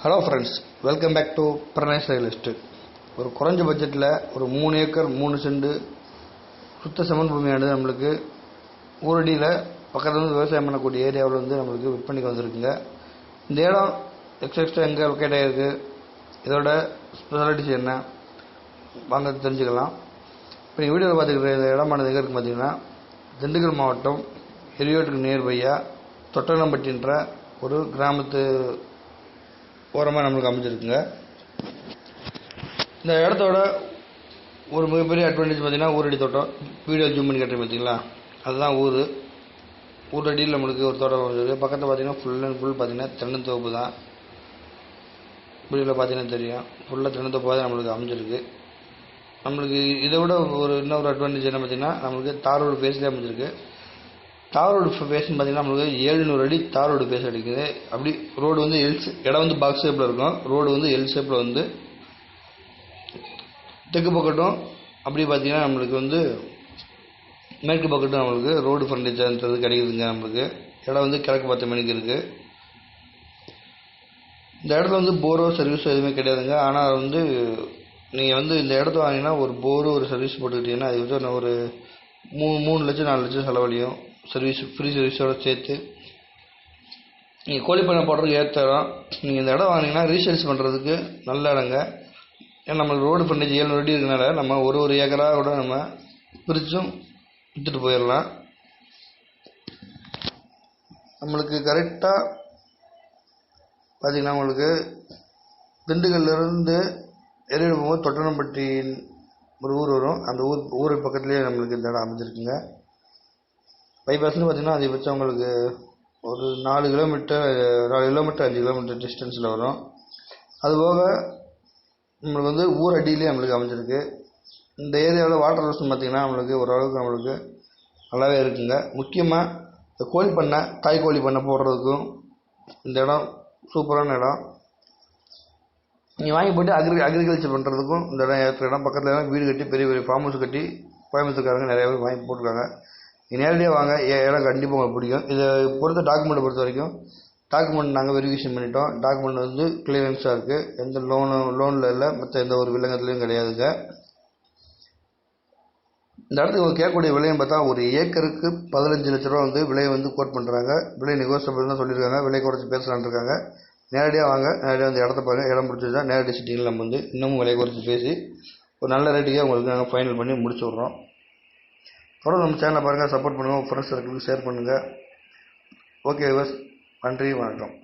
Hello friends welcome back to Pranesh real estate ஒரு குறைஞ்ச பட்ஜெட்டில் ஒரு மூணு ஏக்கர் மூணு செண்டு சுத்த சமன் பூமியானது நம்மளுக்கு ஊரடியில் பக்கத்தில் வந்து விவசாயம் பண்ணக்கூடிய ஏரியாவில் வந்து நம்மளுக்கு விற்பனைக்கு வந்திருக்குங்க. இந்த இடம் எக்ஸ்ட்ரா எக்ஸ்ட்ரா எங்கே லொக்கேட் ஆகிருக்கு இதோட ஸ்பெஷாலிட்டிஸ் என்ன? வாங்க தெரிஞ்சுக்கலாம். இப்போ நீங்கள் வீடியோவில் பார்த்துக்கிற இந்த இடமானது எங்கே இருக்குது பார்த்தீங்கன்னா திண்டுக்கல் மாவட்டம் எரியோட்டுக்கு நியர்பையாக தொட்டனம்பட்டின்ற ஒரு கிராமத்து ஓரமாக நம்மளுக்கு அமைஞ்சிருக்குங்க. இந்த இடத்தோட ஒரு மிகப்பெரிய அட்வான்டேஜ் பார்த்தீங்கன்னா ஊரடி தோட்டம். வீடியோ ஜூம் பண்ணி கட்டுறது பார்த்தீங்களா? அதுதான் ஊர். ஊரடியில் நம்மளுக்கு ஒரு தோட்டம் அமைஞ்சிருக்கு. பக்கத்தில் பார்த்தீங்கன்னா ஃபுல் அண்ட் ஃபுல் பார்த்தீங்கன்னா தென்னந்தோப்பு தான். வீடியோவில் பார்த்தீங்கன்னா தெரியும். ஃபுல்லாக தென்னந்தோப்பாக தான் நம்மளுக்கு அமைஞ்சிருக்கு. நம்மளுக்கு இதை விட ஒரு இன்னொரு அட்வான்டேஜ் என்ன பார்த்தீங்கன்னா நம்மளுக்கு தார் ஃபேஸ்லேயே அமைஞ்சிருக்கு. தார் ரோடு ஃபேஸ்னு பார்த்தீங்கன்னா நம்மளுக்கு ஏழுநூறு அடி தார் ரோடு ஃபேஸ் அடிக்குது. அப்படி ரோடு வந்து எல் இடம் வந்து பாக்ஸ் ஷேப்பில் இருக்கும். ரோடு வந்து எல் ஷேப்பில் வந்து தெற்கு பக்கட்டும் அப்படி பார்த்தீங்கன்னா நம்மளுக்கு வந்து மேற்கு பக்கட்டும் நம்மளுக்கு ரோடு ஃபர்னிச்சர்ன்றது கிடைக்குதுங்க நம்மளுக்கு. இடம் வந்து கிழக்கு பத்து மணிக்கு இருக்குது இந்த இடத்துல வந்து போரோ சர்வீஸோ எதுவுமே கிடையாதுங்க. ஆனால் வந்து நீங்கள் வந்து இந்த இடத்த வாங்கினா ஒரு போரு ஒரு சர்வீஸ் போட்டுக்கிட்டீங்கன்னா அது வந்து ஒரு மூணு மூணு லட்சம் நாலு லட்சம் செலவழியும். சர்வீஸ் ஃப்ரீ சர்வீஸோட சேர்த்து நீங்கள் கோழி பண்ணை போடுறதுக்கு ஏற்ற இடம். நீங்கள் இந்த இடம் வாங்கினீங்கன்னா ரீசேல்ஸ் பண்ணுறதுக்கு நல்ல இடங்க. ஏன்னா நம்ம ரோடு பண்ணி ஏழு அடி இருக்கனால நம்ம ஒரு ஒரு ஏக்கராக கூட நம்ம பிரித்தும் விற்றுட்டு போயிடலாம் நம்மளுக்கு கரெக்டாக பார்த்தீங்கன்னா உங்களுக்கு திண்டுக்கல்லேருந்து எரியில போகும்போது ஒரு ஊர் வரும். அந்த ஊர் ஊர் பக்கத்துலேயே நம்மளுக்கு இந்த இடம் அமைஞ்சிருக்குங்க. பைபாஸ்னு பார்த்தீங்கன்னா அதிகபட்சம் உங்களுக்கு ஒரு நாலு கிலோமீட்டர் நாலு கிலோமீட்டர் அஞ்சு கிலோமீட்டர் டிஸ்டன்ஸில் வரும். அதுபோக நம்மளுக்கு வந்து ஊர் அடியிலே நம்மளுக்கு அமைஞ்சிருக்கு. இந்த ஏரியாவில் வாட்டர் ரோஸ்னு பார்த்திங்கன்னா நம்மளுக்கு ஓரளவுக்கு நம்மளுக்கு நல்லாவே இருக்குங்க. முக்கியமாக இந்த கோழி பண்ணை தாய் கோழி பண்ணை போடுறதுக்கும் இந்த இடம் சூப்பரான இடம். நீங்கள் வாங்கி போட்டு அக்ரி அக்ரிகல்ச்சர் பண்ணுறதுக்கும் இந்த இடம் ஏற்ற இடம். பக்கத்தில் வீடு கட்டி பெரிய பெரிய ஃபார்ம் ஹவுஸ் கட்டி கோயம்புத்தூர்காரங்க நிறைய பேர் வாங்கி போட்டிருக்காங்க. நேரடியாக வாங்க. இடம் கண்டிப்பாக உங்களுக்கு பிடிக்கும். இதை பொறுத்த டாக்குமெண்ட்டை பொறுத்த வரைக்கும் டாக்குமெண்ட் நாங்கள் வெரிஃபிகேஷன் பண்ணிட்டோம். டாக்குமெண்ட் வந்து கிளியரன்ஸாக இருக்குது எந்த லோனும் லோனில் இல்லை. மற்ற எந்த ஒரு விலங்கத்துலேயும் கிடையாதுங்க இந்த இடத்துக்கு கேட்கக்கூடிய விலையும் பார்த்தா ஒரு ஏக்கருக்கு பதினஞ்சு லட்ச ரூபா வந்து விலையை வந்து கோட் பண்ணுறாங்க விலை நெகோசியபிள் தான் சொல்லியிருக்காங்க. விலை குறைச்சி பேசலான் இருக்காங்க. நேரடியாக வாங்க. நேரடியாக வந்து இடத்த பாருங்கள் இடம் பிடிச்சிருந்தா நேரடி சிட்டிங்கில் நம்ம வந்து இன்னமும் விலை குறைச்சி பேசி ஒரு நல்ல ரேட்டுக்கே உங்களுக்கு நாங்கள் ஃபைனல் பண்ணி முடிச்சு விட்றோம். தொடர்ந்து நம்ம சேனலை பாருங்கள் சப்போர்ட் பண்ணுங்கள் ஃப்ரெண்ட்ஸ் சர்க்கிளுக்கு ஷேர் பண்ணுங்கள் ஓகே விவஸ் நன்றி வணக்கம்.